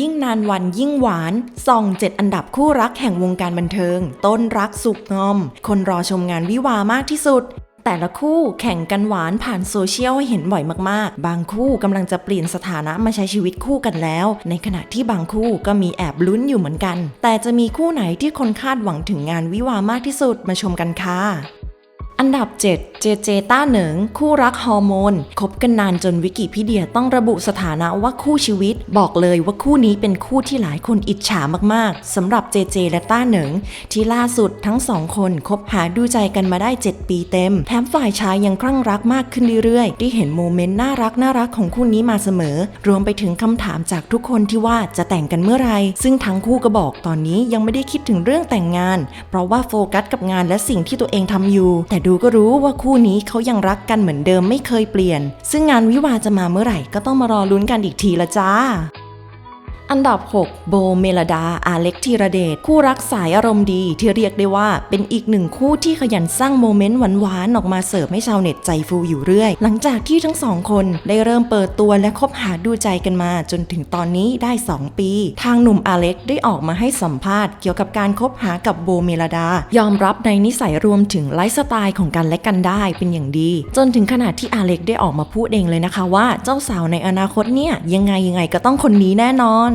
ยิ่งนานวันยิ่งหวานส่องเจ็ดอันดับคู่รักแห่งวงการบันเทิง ต้นรักสุกงอม คนรอชมงานวิวามากที่สุด แต่ละคู่แข่งกันหวานผ่านโซเชียลให้เห็นบ่อยมากๆ บางคู่กำลังจะเปลี่ยนสถานะมาใช้ชีวิตคู่กันแล้ว ในขณะที่บางคู่ก็มีแอบลุ้นอยู่เหมือนกัน แต่จะมีคู่ไหนที่คนคาดหวังถึงงานวิวามากที่สุดมาชมกันค่ะ อันดับ 7 เจเจต้าเหนิง คู่รักฮอร์โมนคบกันนานจนวิกิพีเดียต้องระบุสถานะว่าคู่ชีวิต บอกเลยว่าคู่นี้เป็นคู่ที่หลายคนอิจฉามากๆสำหรับเจเจและต้าเหนิง ที่ล่าสุดทั้งสองคนคบหาดูใจกันมาได้ 7 ปีเต็ม แถมฝ่ายชายยังคลั่งรักมากขึ้นเรื่อยๆ ได้เห็นโมเมนต์น่ารักน่ารักของคู่นี้มาเสมอ รวมไปถึงคำถามจากทุกคนที่ว่าจะแต่งกันเมื่อไรซึ่งทั้งคู่ก็บอกตอนนี้ยังไม่ได้คิดถึงเรื่องแต่งงาน เพราะว่าโฟกัสกับงานและสิ่งที่ตัวเองทำอยู่ แต่ดูก็รู้ว่าคู่นี้เขายังรักกันเหมือนเดิมไม่เคยเปลี่ยน ซึ่งงานวิวาจะมาเมื่อไหร่ก็ต้องมารอลุ้นกันอีกทีละจ้า อันดับ 6 โบเมลดาอาเล็กธีรเดชคู่รักสายอารมณ์ดีที่เรียกได้ว่าเป็นอีกหนึ่งคู่ที่ขยันสร้างโมเมนต์หวานๆออกมาเสิร์ฟให้ชาวเน็ตใจฟูอยู่เรื่อย หลังจากที่ทั้งสองคนได้เริ่มเปิดตัวและคบหาดูใจกันมา จนถึงตอนนี้ได้ 2 ปี ทางหนุ่มอาเล็กได้ออกมาให้สัมภาษณ์เกี่ยวกับการคบหากับโบเมลดา ยอมรับในนิสัยรวมถึงไลฟ์สไตล์ของกันและกันได้เป็นอย่างดี จนถึงขนาดที่อาเล็กได้ออกมาพูดเองเลยนะคะว่าเจ้าสาวในอนาคตเนี่ยยังไงยังไงก็ต้องคนนี้แน่นอน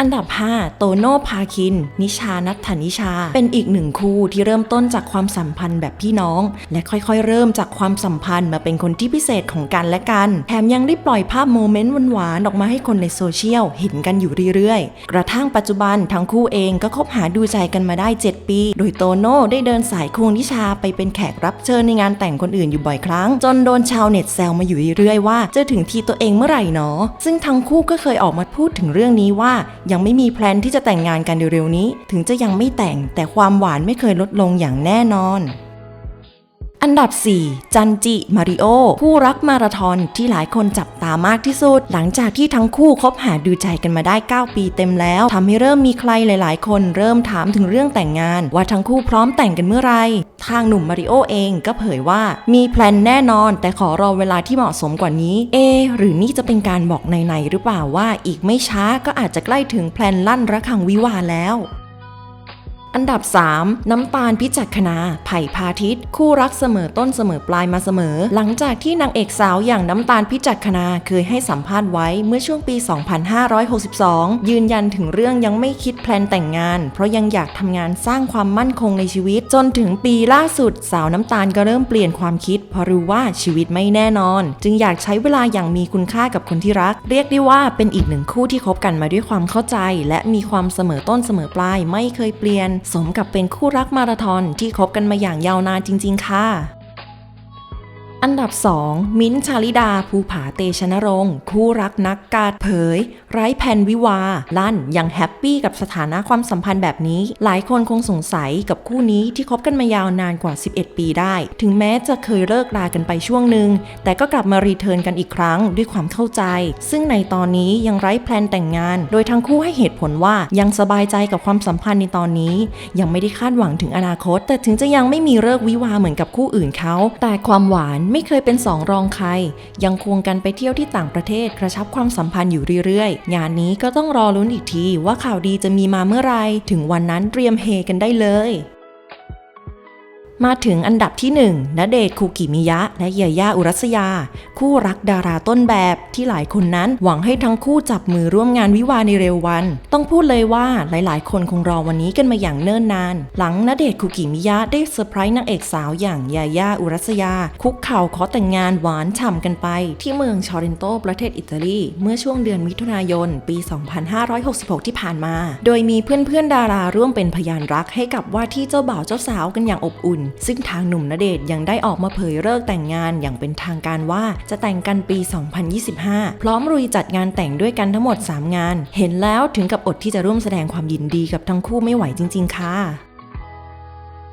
อันดับ 5 โตโน่พาคิน นิชานัทธนิชา เป็นอีกหนึ่งคู่ที่เริ่มต้นจากความสัมพันธ์แบบพี่น้อง และค่อยๆ เริ่มจากความสัมพันธ์มาเป็นคนที่พิเศษของกันและกัน แถมยังได้ปล่อยภาพโมเมนต์หวานๆออกมาให้คนในโซเชียลเห็นกันอยู่เรื่อยๆ กระทั่งปัจจุบันทั้งคู่เองก็คบหาดูใจกันมาได้ 7 ปี โดยโตโน่ได้เดินสายควงนิชาไปเป็นแขกรับเชิญในงานแต่งคนอื่นอยู่บ่อยครั้ง จนโดนชาวเน็ตแซวมาอยู่เรื่อยๆว่าจะถึงทีตัวเองเมื่อไหร่หนอซึ่งทั้งคู่ก็เคยออกมาพูดถึงเรื่องนี้ว่ายังไม่มีแพลนที่จะแต่งงานกันเร็วๆนี้ ถึงจะยังไม่แต่งแต่ความหวานไม่เคยลดลงอย่างแน่นอน อันดับ 4 จันจิ มาริโอคู่รักมาราธอนที่หลายคนจับตามากที่สุด หลังจากที่ทั้งคู่คบหาดูใจกันมาได้ 9 ปีเต็มแล้วทำให้เริ่มมีใครหลาย ๆ คนเริ่มถามถึงเรื่องแต่งงาน ว่าทั้งคู่พร้อมแต่งกันเมื่อไหร ทางหนุ่มมาริโอเองก็เผยว่ามีแพลนแน่นอน แต่ขอรอเวลาที่เหมาะสมกว่านี้ เอ หรือนี่จะเป็นการบอกในๆหรือเปล่าว่าอีกไม่ช้าก็อาจจะใกล้ถึงแพลนลั่นระฆังวิวาแล้ว อันดับ 3 น้ำตาลพิจักขณาไผ่พาทิต คู่รักเสมอต้นเสมอปลายมาเสมอ หลังจากที่นางเอกสาวอย่างน้ำตาลพิจักขณาเคยให้สัมภาษณ์ไว้เมื่อช่วงปี 2562 ยืนยันถึงเรื่องยังไม่คิดแพลนแต่งงาน เพราะยังอยากทำงานสร้างความมั่นคงในชีวิต จนถึงปีล่าสุดสาวน้ำตาลก็เริ่มเปลี่ยนความคิดเพราะรู้ว่าชีวิตไม่แน่นอน จึงอยากใช้เวลาอย่างมีคุณค่ากับคนที่รัก เรียกได้ว่าเป็นอีกหนึ่งคู่ที่คบกันมาด้วยความเข้าใจ และมีความเสมอต้นเสมอปลายไม่เคยเปลี่ยนสมกับเป็นคู่รักมาราธอนที่คบกันมาอย่างยาวนานจริง ๆ ค่ะ อันดับ 2 มิ้นชาลิดา ภูผาเตชนรงค์ คู่รักนักการเผย ไร้แผนวิวา ลั่นยังแฮปปี้กับสถานะความสัมพันธ์แบบนี้ หลายคนคงสงสัยกับคู่นี้ที่คบกันมายาวนานกว่า 11 ปีได้ ถึงแม้จะเคยเลิกรากันไปช่วงหนึ่ง แต่ก็กลับมารีเทิร์นกันอีกครั้งด้วยความเข้าใจ ซึ่งในตอนนี้ยังไร้แพลนแต่งงาน โดยทั้งคู่ให้เหตุผลว่ายังสบายใจกับความสัมพันธ์ในตอนนี้ ยังไม่ได้คาดหวังถึงอนาคต แต่ถึงจะยังไม่มีเลิกวิวาเหมือนกับคู่อื่นเขาแต่ความหวานไม่เคยเป็นสองรองใคร ยังควงกันไปเที่ยวที่ต่างประเทศกระชับความสัมพันธ์อยู่เรื่อยๆ งานนี้ก็ต้องรอลุ้นอีกทีว่าข่าวดีจะมีมาเมื่อไรถึงวันนั้นเตรียมเฮกันได้เลย มาถึงอันดับที่1ณเดชน์คูกิมิยะ และเยย่าอุรัสยา คู่รักดาราต้นแบบที่หลายคนนั้นหวังให้ทั้งคู่จับมือร่วมงานวิวาในเร็ววัน ต้องพูดเลยว่าหลายๆ คนคงรอวันนี้กันมาอย่างเนิ่นนาน หลังณเดชคูกิมิยะได้เซอร์ไพรส์นางเอกสาวอย่างเยย่าอุรัสยา คุกเข่าขอแต่งงานหวานฉ่ำกันไป ที่เมืองชอเรนโตประเทศอิตาลี เมื่อช่วงเดือนมิถุนายน ปี 2566 ที่ผ่านมา โดยมีเพื่อนๆดาราร่วมเป็นพยานรักให้กับว่าที่เจ้าบ่าวเจ้าสาวกันอย่างอบอุ่นซึ่งทางหนุ่มณเดชน์ยังได้ออกมาเผยเลิกแต่งงานอย่างเป็นทางการว่าจะแต่งกันปี 2025 พร้อมรุยจัดงานแต่งด้วยกันทั้งหมด 3 งาน เห็นแล้วถึงกับอดที่จะร่วมแสดงความยินดีกับทั้งคู่ไม่ไหวจริง ๆ ค่ะ